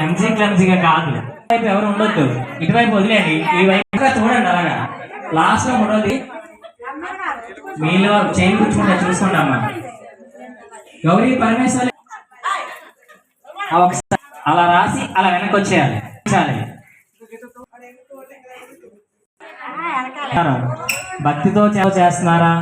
Clumsy క్లమ్సీగా కాదు. ఇటువైపు ఎవరు ఉండొద్దు. ఇటువైపు వదిలేండి ఈ వైపు చూడండి అలాగా లాస్ట్లో మూడోది మీలో చేయి కూర్చుకుంటా చూసుకోండి అమ్మా. గౌరీ పరమేశ్వరి ఒకసారి అలా రాసి అలా వెనక్కి వచ్చేయాలి భక్తితో చేస్తున్నారా?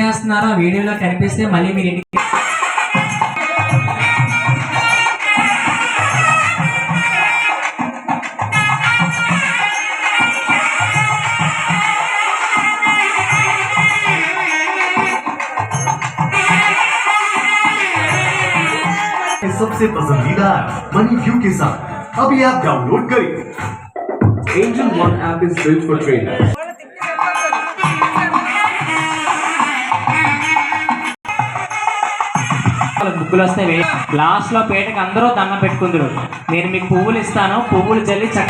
చేస్తున్నారో వీడియోలో కనిపిస్తే మళ్ళీ మీరు ఇంటికి सबसे पसंदीदा ऐप मनी व्यू के साथ अभी ऐप डाउनलोड करें Angel One app is built for traders బుక్కులు వస్తే లాస్ట్లో పేటకి అందరూ దండం పెట్టుకుందరు. నేను మీకు పువ్వులు ఇస్తాను. పువ్వులు చల్లి చక్క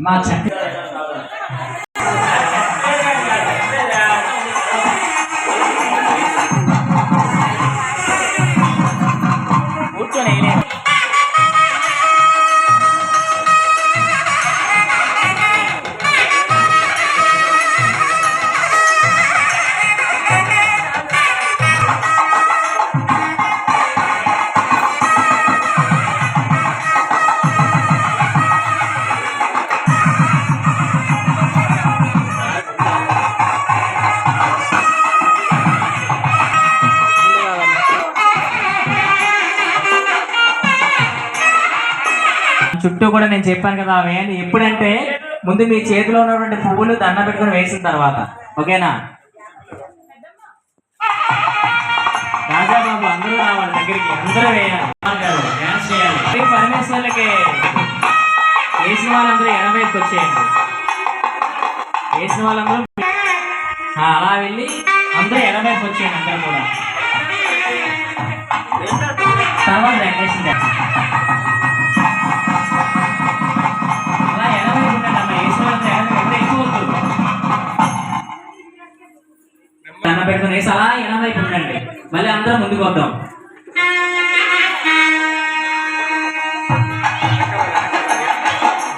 మా చక్క చుట్టూ కూడా నేను చెప్పాను కదా వేయండి ఎప్పుడంటే ముందు మీ చేతిలో ఉన్నటువంటి పువ్వులు దండ పెట్టుకుని వేసిన తర్వాత. ఓకేనా? రాజాబాబు అందరూ రావాలి దగ్గరికి. అందరూ వేయాలి. డాన్స్ చేయాలి. పరమేశ్వర్లకి వేసిన వాళ్ళందరూ ఎనభైకి వచ్చేయండి. వేసిన వాళ్ళందరూ అలా వెళ్ళి అందరూ ఎనభైకి వచ్చేయండి అందరూ కూడా. తర్వాత వెంకటేశ్వర దండ పెట్టుకుని వేసి అలా ఎనభై ఉండండి. మళ్ళీ అందరం ముందుకు వద్దాం.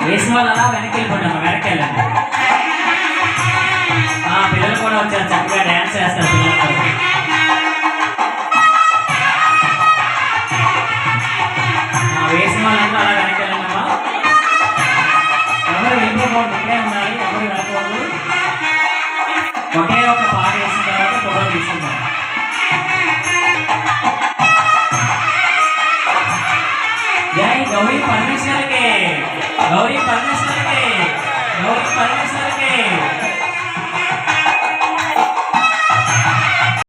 వేసిన వాళ్ళు అలా వెనక్కి వెళ్ళిపోండి వెనక్కి వెళ్ళండి. ఆ, పిల్లలు కూడా వచ్చారు. చక్కగా డ్యాన్స్ చేస్తారు పిల్లలు వేసిన వాళ్ళంతా అలా వెనక్కి వెళ్ళండి అమ్మా. ఎవరు వెళ్ళిపోకూడదు ఇక్కడే ఉండాలి ఎవరు వెళ్ళకూడదు ఒకే ఒక జై గౌరీ పరమేశ్వరికి గౌరీ పరమేశ్వరికి గౌరీ పరమేశ్వరికి.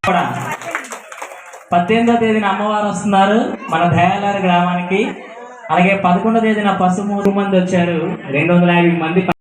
కూడా. పద్దెనిమిదో తేదీన అమ్మవారు వస్తున్నారు మన దయాలారి గ్రామానికి. అలాగే పదకొండో తేదీన పసుపు మంది వచ్చారు. రెండు వందల యాభై మంది